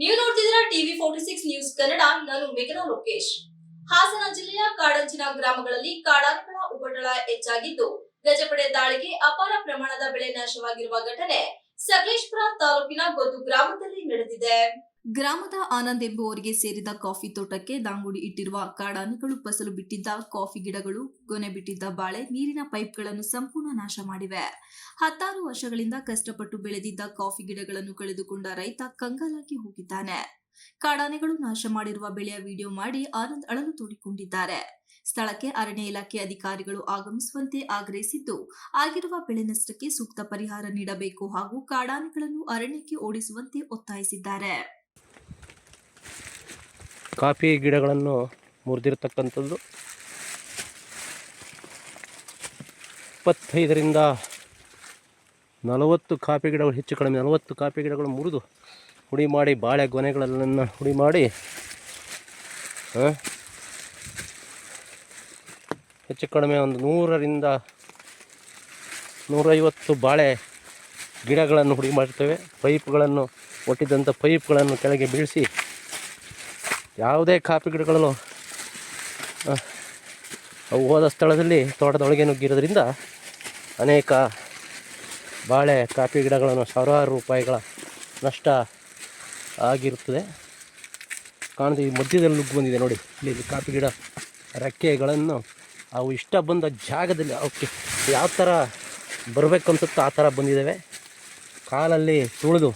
ನೀವು ನೋಡ್ತಿದ್ದೀರಾ TV forty six news Kannada, ನಾನು ಮೇಘನ ಲೋಕೇಶ್. ಹಾಸನ ಜಿಲ್ಲೆಯ ಕಾಡಂಚಿನ ಗ್ರಾಮಗಳಲ್ಲಿ ಕಾಡಾನೆಗಳ ಉಪಟಳ ಹೆಚ್ಚಾಗಿದ್ದು, ಗಜಪಡೆ ದಾಳಿಗೆ ಅಪಾರ ಪ್ರಮಾಣದ ಬೆಳೆ ನಾಶವಾಗಿರುವ ಘಟನೆ ಸಕಲೇಶ್ಪುರ ತಾಲೂಕಿನ ಗೊತ್ತು ಗ್ರಾಮದಲ್ಲಿ ನಡೆದಿದೆ. ಗ್ರಾಮದ ಆನಂದ್ ಎಂಬುವರಿಗೆ ಸೇರಿದ ಕಾಫಿ ತೋಟಕ್ಕೆ ದಾಂಗುಡಿ ಇಟ್ಟಿರುವ ಕಾಡಾನೆಗಳು ಫಸಲು ಬಿಟ್ಟಿದ್ದ ಕಾಫಿ ಗಿಡಗಳು, ಗೊನೆ ಬಿಟ್ಟಿದ್ದ ಬಾಳೆ, ನೀರಿನ ಪೈಪ್ಗಳನ್ನು ಸಂಪೂರ್ಣ ನಾಶ ಮಾಡಿವೆ. ಹತ್ತಾರು ವರ್ಷಗಳಿಂದ ಕಷ್ಟಪಟ್ಟು ಬೆಳೆದಿದ್ದ ಕಾಫಿ ಗಿಡಗಳನ್ನು ಕಳೆದುಕೊಂಡ ರೈತ ಕಂಗಾಲಾಗಿ ಹೋಗಿದ್ದಾನೆ. ಕಾಡಾನೆಗಳು ನಾಶ ಮಾಡಿರುವ ಬೆಳೆಯ ವಿಡಿಯೋ ಮಾಡಿ ಆನಂದ್ ಅಳಲು ತೋಡಿಕೊಂಡಿದ್ದಾರೆ. ಸ್ಥಳಕ್ಕೆ ಅರಣ್ಯ ಇಲಾಖೆ ಅಧಿಕಾರಿಗಳು ಆಗಮಿಸುವಂತೆ ಆಗ್ರಹಿಸಿದ್ದು, ಆಗಿರುವ ಬೆಳೆ ನಷ್ಟಕ್ಕೆ ಸೂಕ್ತ ಪರಿಹಾರ ನೀಡಬೇಕು ಹಾಗೂ ಕಾಡಾನೆಗಳನ್ನು ಅರಣ್ಯಕ್ಕೆ ಓಡಿಸುವಂತೆ ಒತ್ತಾಯಿಸಿದ್ದಾರೆ. ಕಾಫಿ ಗಿಡಗಳನ್ನು ಮುರಿದಿರ್ತಕ್ಕಂಥದ್ದು. ಇಪ್ಪತ್ತೈದರಿಂದ ನಲವತ್ತು ಕಾಫಿ ಗಿಡಗಳು, ಹೆಚ್ಚು ಕಡಿಮೆ ನಲವತ್ತು ಕಾಫಿ ಗಿಡಗಳು ಮುರಿದು ಹುಡಿ ಮಾಡಿ ಬಾಳೆ ಗೊನೆಗಳನ್ನು ಹುಡಿ ಮಾಡಿ ಹೆಚ್ಚು ಕಡಿಮೆ ಒಂದು ನೂರರಿಂದ ನೂರೈವತ್ತು ಬಾಳೆ ಗಿಡಗಳನ್ನು ಹುಡಿ ಮಾಡಿರ್ತೇವೆ ಪೈಪ್ಗಳನ್ನು ಒಟ್ಟಿದ್ದಂಥ ಪೈಪ್ಗಳನ್ನು ಕೆಳಗೆ ಬೀಳಿಸಿ ಯಾವುದೇ ಕಾಫಿ ಗಿಡಗಳು ಅವು ಹೋದ ಸ್ಥಳದಲ್ಲಿ ತೋಟದೊಳಗೆ ನುಗ್ಗಿರೋದ್ರಿಂದ ಅನೇಕ ಬಾಳೆ ಕಾಫಿ ಗಿಡಗಳನ್ನು ಸಾವಿರಾರು ರೂಪಾಯಿಗಳ ನಷ್ಟ ಆಗಿರುತ್ತದೆ. ಕಾಣದೆ ಈ ಮಧ್ಯದಲ್ಲಿ ನುಗ್ಗು ಬಂದಿದೆ ನೋಡಿ. ಇಲ್ಲಿ ಇಲ್ಲಿ ಕಾಫಿ ಗಿಡ ರೆಕ್ಕೆಗಳನ್ನು ಅವು ಇಷ್ಟ ಬಂದ ಜಾಗದಲ್ಲಿ ಅವಕ್ಕೆ ಯಾವ ಥರ ಬರಬೇಕು ಅನ್ಸುತ್ತೋ ಆ ಥರ ಬಂದಿದ್ದಾವೆ. ಕಾಲಲ್ಲಿ ತುಳಿದು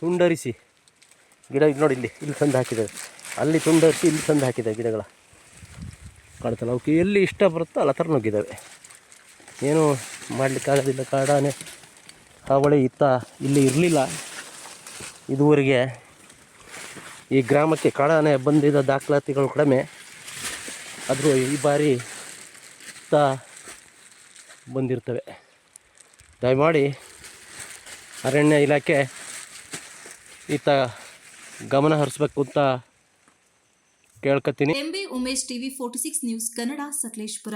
ತುಂಡರಿಸಿ ಗಿಡ ಇದು ನೋಡಿ, ಇಲ್ಲಿ ಇಲ್ಲಿ ತಂದು ಹಾಕಿದ್ದಾರೆ. ಅಲ್ಲಿ ತುಂಡರಿಸಿ ಇಲ್ಲಿ ತಂದು ಹಾಕಿದ್ದಾರೆ ಗಿಡಗಳ. ಕಾಣ್ತಲ್ಲ ಅವಕ್ಕೆ ಎಲ್ಲಿ ಇಷ್ಟ ಬರುತ್ತೋ ಅಲ್ಲ ಥರ ನುಗ್ಗಿದ್ದಾವೆ. ಏನೂ ಮಾಡಲಿಕ್ಕಾಗೋದಿಲ್ಲ ಕಾಡಾನೆ ಹಾವಳಿ ಇತ್ತ, ಇಲ್ಲಿ ಇರಲಿಲ್ಲ. ಇದುವರೆಗೆ ಈ ಗ್ರಾಮಕ್ಕೆ ಕಾಡಾನೆ ಬಂದಿದ್ದ ದಾಖಲಾತಿಗಳು ಕಡಿಮೆ. ಆದರೂ ಈ ಬಾರಿ ಇತ್ತ ಬಂದಿರ್ತವೆ. ದಯಮಾಡಿ ಅರಣ್ಯ ಇಲಾಖೆ ಈತ ಗಮನ ಹರಿಸ್ಬೇಕು ಅಂತ M B Umesh TV forty six news Kannada Sakleshpur.